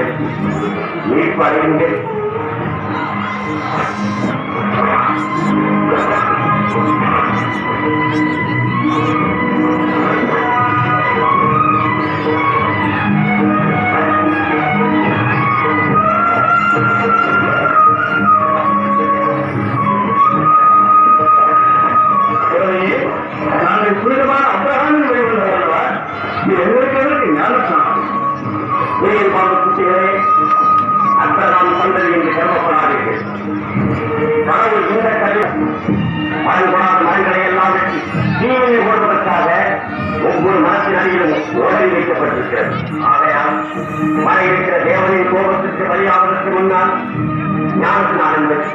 ஸ்நானம் பெற்று மீட்படைந்து வைக்கப்பட்டிருக்கிறது ஆகையால் மழை இருக்கிற தேவனின் கோபத்திற்கு பலியாவதற்கு முன்னால் ஞானஸ்நானம் பெற்று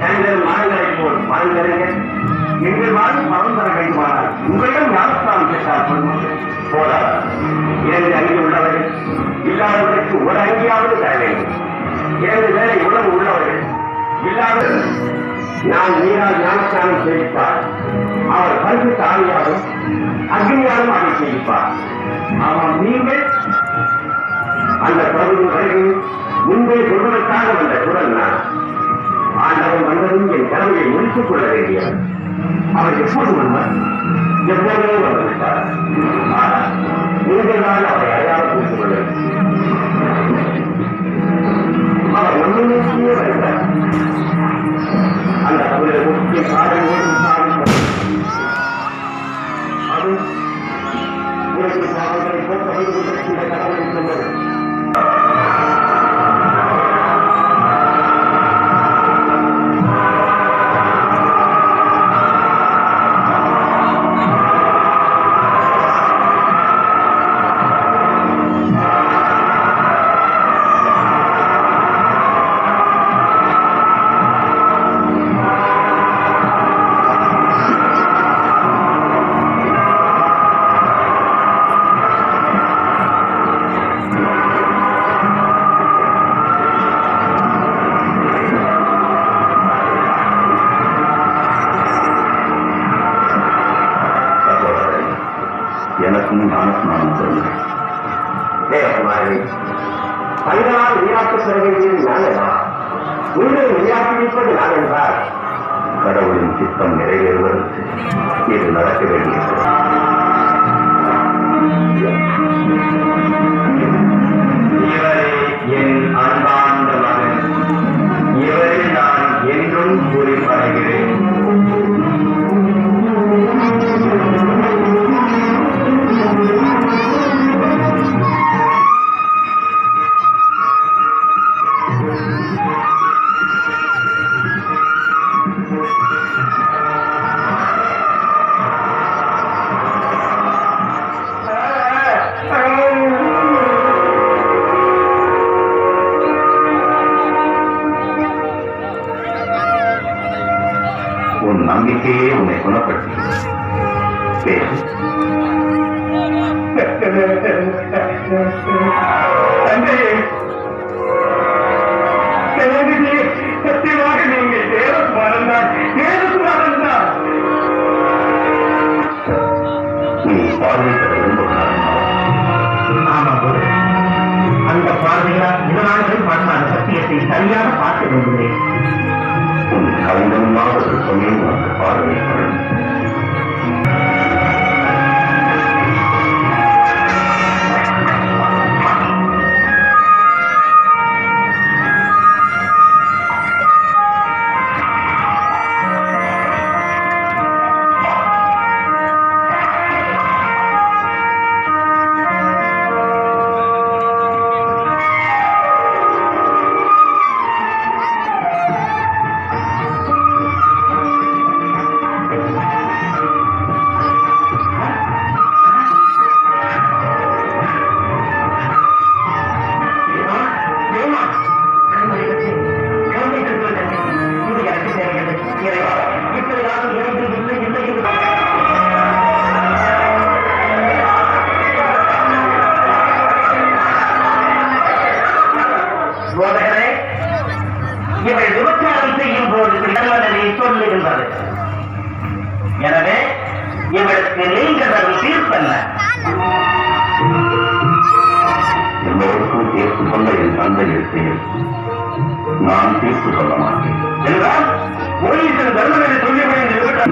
கண்கள் மரங்களைப் போல் மரங்களுங்கள் எங்கள் வாழ்வு மரம் தர வேண்டுமானால் உங்களிடம் ஞானஸ்தானம் பெற்றால் போதாது. இரண்டு அங்கி உள்ளவர்கள் இல்லாதவர்களுக்கு ஒரு அங்கியாவது தர வேண்டும். இரண்டு வேலை உணவு உள்ளவர்கள் இல்லாதவர்கள் நான் நீரால் ஞானஸ்தானம் செய்விப்பார் அவர் பரிசு தானியாலும் அக்னியாலும் அதை செய்விப்பார் ஆனால் நீங்கள் அந்த பிரபுவின் வருகை முன்பே சொல்வதற்காக வந்த குரல் நான் ஆண்டவன் வந்ததும் என் கடமையை முடித்துக் கொள்ள வேண்டியவர். அவர் எப்போது வந்தார். எப்போதே வந்திருப்பார். ஆனால் அவரை அடையாளம் புரிந்து கொள்ள அவர் ஒன்றுமே வருகிறார் அந்த அவருடைய முக்கிய காரணம் தந்தையே சத்தியமாக நீங்கள் தேவகுமாரன் தான் தேவகுமாரன் தான் ஆமா குரு அந்த பார்வையால் இதனாலும் பார்த்தான சத்தியத்தை சரியாக பார்க்க விரும்புகிறேன். உன் கலைஞனாக பார்வை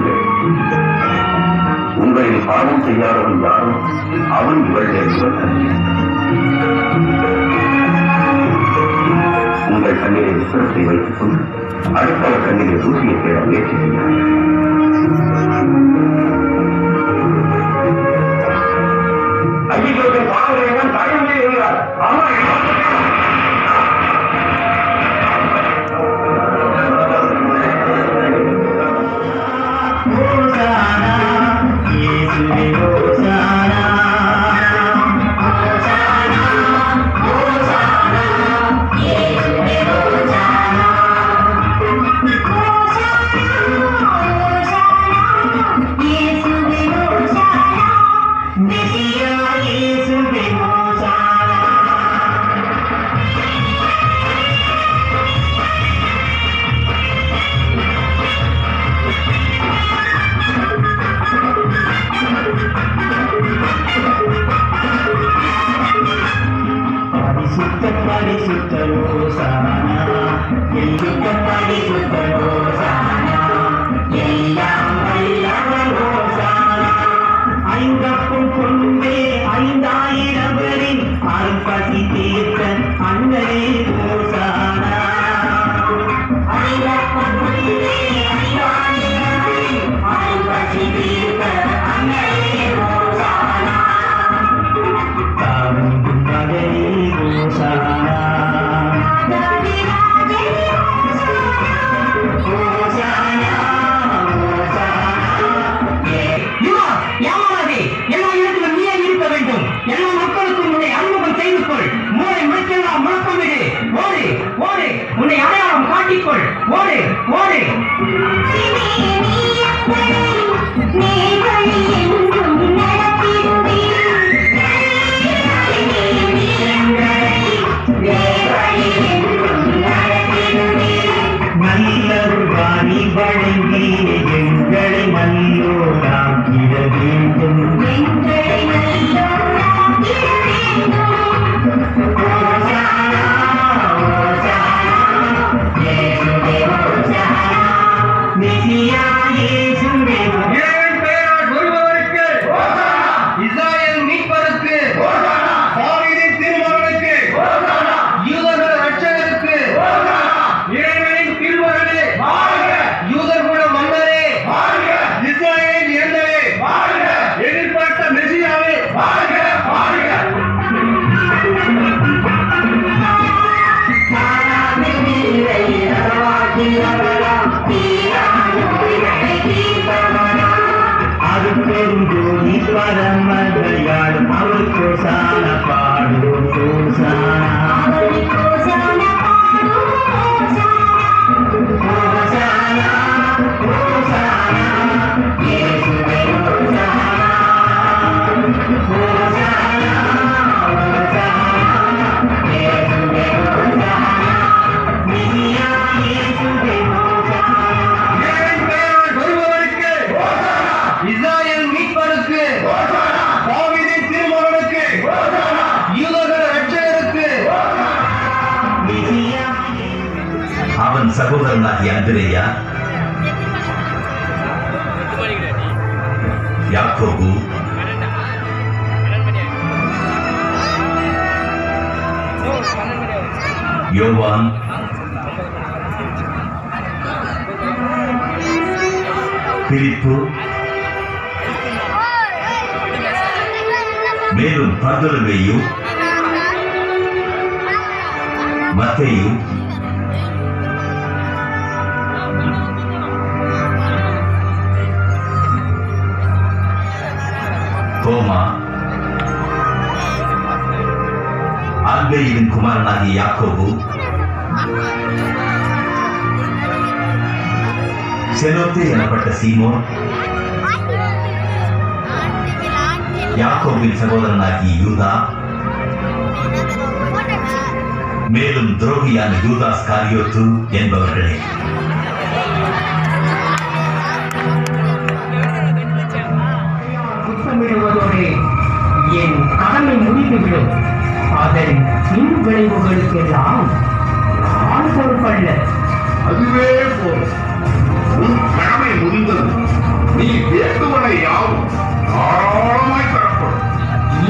செய்கிறேன் பாவம் செய்யாதவன் யாரும் அவன் இவள் என்பவர் உங்கள் கண்ணிலே விசுவத்தை வைத்துக் கொண்டு அடுத்தவர் கண்ணிலே தூசியை தேட முயற்சி செய்கிறார் Yeah. சித்தப்படி சுத்தவோ சானா எல்லித்தப்படி சுத்தவோ சானா எல்லா ಯಾಂದ್ರೆಯ ಯಾಕೋಬು யோவான் பிலிப்பு மேலும் பர்தலுவையும் மத்தையும் ரோமா ஆல்பேரியின் குமாரனாகிய யாக்கோபு. செலோத்து எனப்பட்ட சீமோன். யாக்கோபின் சகோதரனாகி யூதா. மேலும் துரோகியான யூதாஸ் காரியோத்து என்பவர்களே. நானே முடிவுகிறேன் அதன் பின் விளைவுகளுக்கெல்லாம் நான் பொறுப்பல்ல. அதுவே போல் உன் கடமை முடிந்தது. நீ வேண்டுவனை யாவும் தாராளமாய் தரப்படும்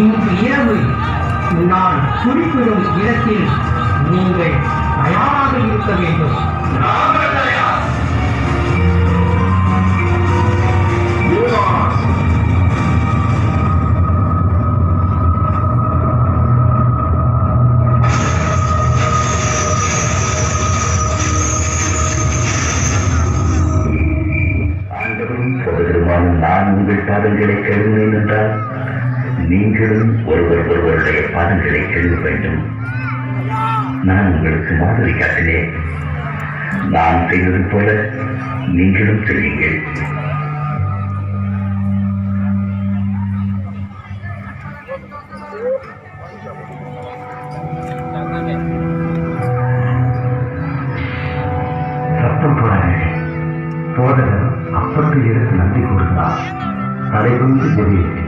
இன்று இரவு நான் குறிப்பிடும் இடத்தில் நீங்கள் தயாராக இருக்க வேண்டும். நாங்கள் தயார் பாதங்களை கழுவுவேன் என்றால் நீங்களும் ஒருவர் ஒருவருடைய பாதங்களை கழுவ வேண்டும். நான் உங்களுக்கு மாதிரி காட்டினேன் நான் செய்வது போல நீங்களும் செய்யுங்கள். தலைவந்து தெரியுது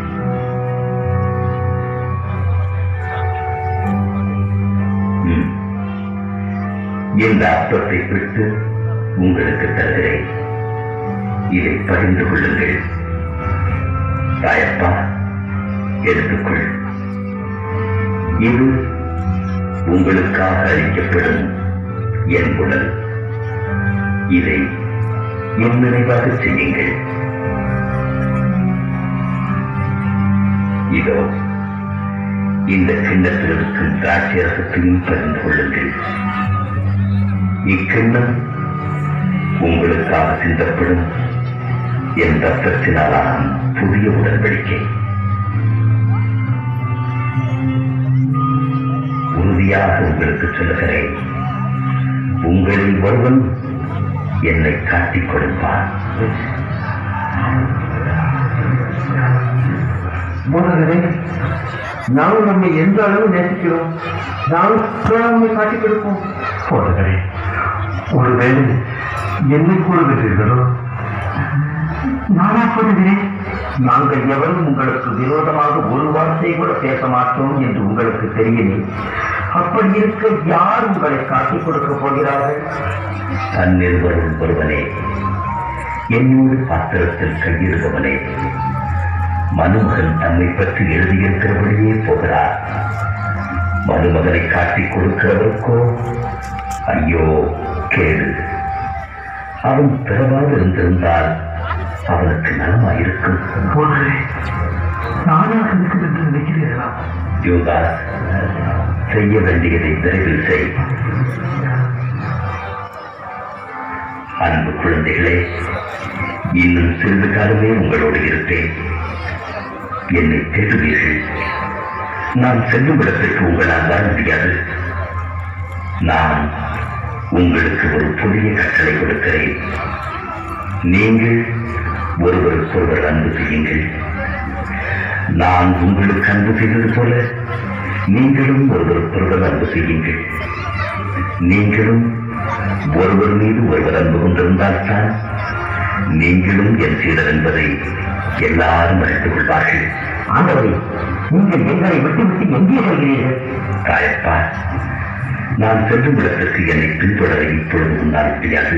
இந்த அப்பத்தை பிடித்து உங்களுக்கு தருகிறேன். இதை பகிர்ந்து கொள்ளுங்கள். தாயப்பா எடுத்துக்கொள். இது உங்களுக்காக அளிக்கப்படும் என் உடல். இதை என் நினைவாக செய்யுங்கள். இதோ இந்த கிண்ணத்தில் இருக்கும் திராட்சை ரசத்தையும் பகிர்ந்து கொள்ளுங்கள். இக்கிண்ணம் உங்களுக்காக சிந்தப்படும் என் ரத்தத்தினாலான புதிய உடன்படிக்கை. உறுதியாக உங்களுக்கு சொல்லுகிறேன். உங்களில் ஒருவன் என்னை காட்டிக் கொடுப்பான். போதகரே நாம் நம்மை எந்த அளவு நேசிக்கிறோம்? நாம் நம்மை காட்டிக் கொடுப்போம் போதகரே ஒருவேளை என்னை கூறுகிறீர்களோ? நானா கூறுகிறேன். நாங்கள் எவரும் உங்களுக்கு விரோதமாக ஒரு வார்த்தை கூட பேச மாட்டோம் என்று உங்களுக்கு தெரியலே அப்படி இருக்க யார் உங்களை காட்டிக் கொடுக்க போகிறார்கள்? தன்னில் வரும் ஒருவனே. என்னோடு பாத்திரத்தில் கையிருப்பவனே மனுமகன் தன்னை பற்றி எழுதியிருக்கிறபடியே போகிறார். மனுமகனை காட்டிக் கொடுக்கிறவருக்கோ? ஐயோ கேடு. அவன் பிறவாது இருந்திருந்தால் அவனுக்கு நலமாயிருக்கும். நானாக என்று நினைக்கிறீர்களா? யோகாஸ் செய்ய வேண்டியதை விரைவில் செய். அன்பு குழந்தைகளே இன்னும் சிறிது காலமே உங்களோடு இருப்பேன். என்னை தேடுவீர்கள் நான் செல்லும் இடத்திற்கு உங்களால் வர முடியாது. நான் உங்களுக்கு ஒரு புதிய கட்டளை கொடுக்கிறேன். நீங்கள் ஒருவருக்கொருவர் அன்பு செய்யுங்கள். நான் உங்களுக்கு அன்பு செய்தது போல நீங்களும் ஒருவருக்கொருவர் அன்பு செய்யுங்கள். நீங்களும் ஒருவர் மீது ஒருவர் அன்பு கொண்டிருந்தால்தான் நீங்களும் என் சீடர் என்பதை எல்லாரும் அறிந்து கொள்வார்கள் ஆண்டவரே நீங்கள் எங்களை விட்டு விட்டு எங்கே செல்கிறீர்கள்? தாயப்பா நான் செல்லும் இடத்திற்கு என்னை பின்தொடர இப்பொழுது உன்னால் முடியாது.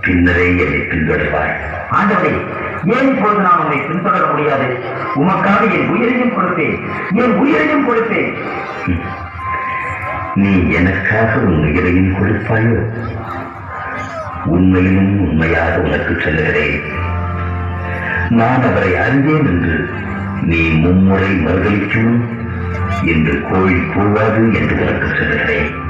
பின்னரே என்னை பின்தொடர்வாய். ஆண்டவரே ஏன் இப்பொழுது நான் உன்னை பின்தொடர முடியாது? உமக்காக என் உயிரையும் கொடுப்பேன். என் உயிரையும் கொடுப்பேன். நீ எனக்காக உன் உயிரையும் கொடுப்பாயோ? உண்மையிலும் உண்மையாக உனக்கு சொல்லுகிறேன். நான் அவரை அறிவேன் என்று. நீ மும்முறை மறுதளிக்கும் என்று கோழி கூவாது என்று உனக்கு சொல்லுகிறேன்.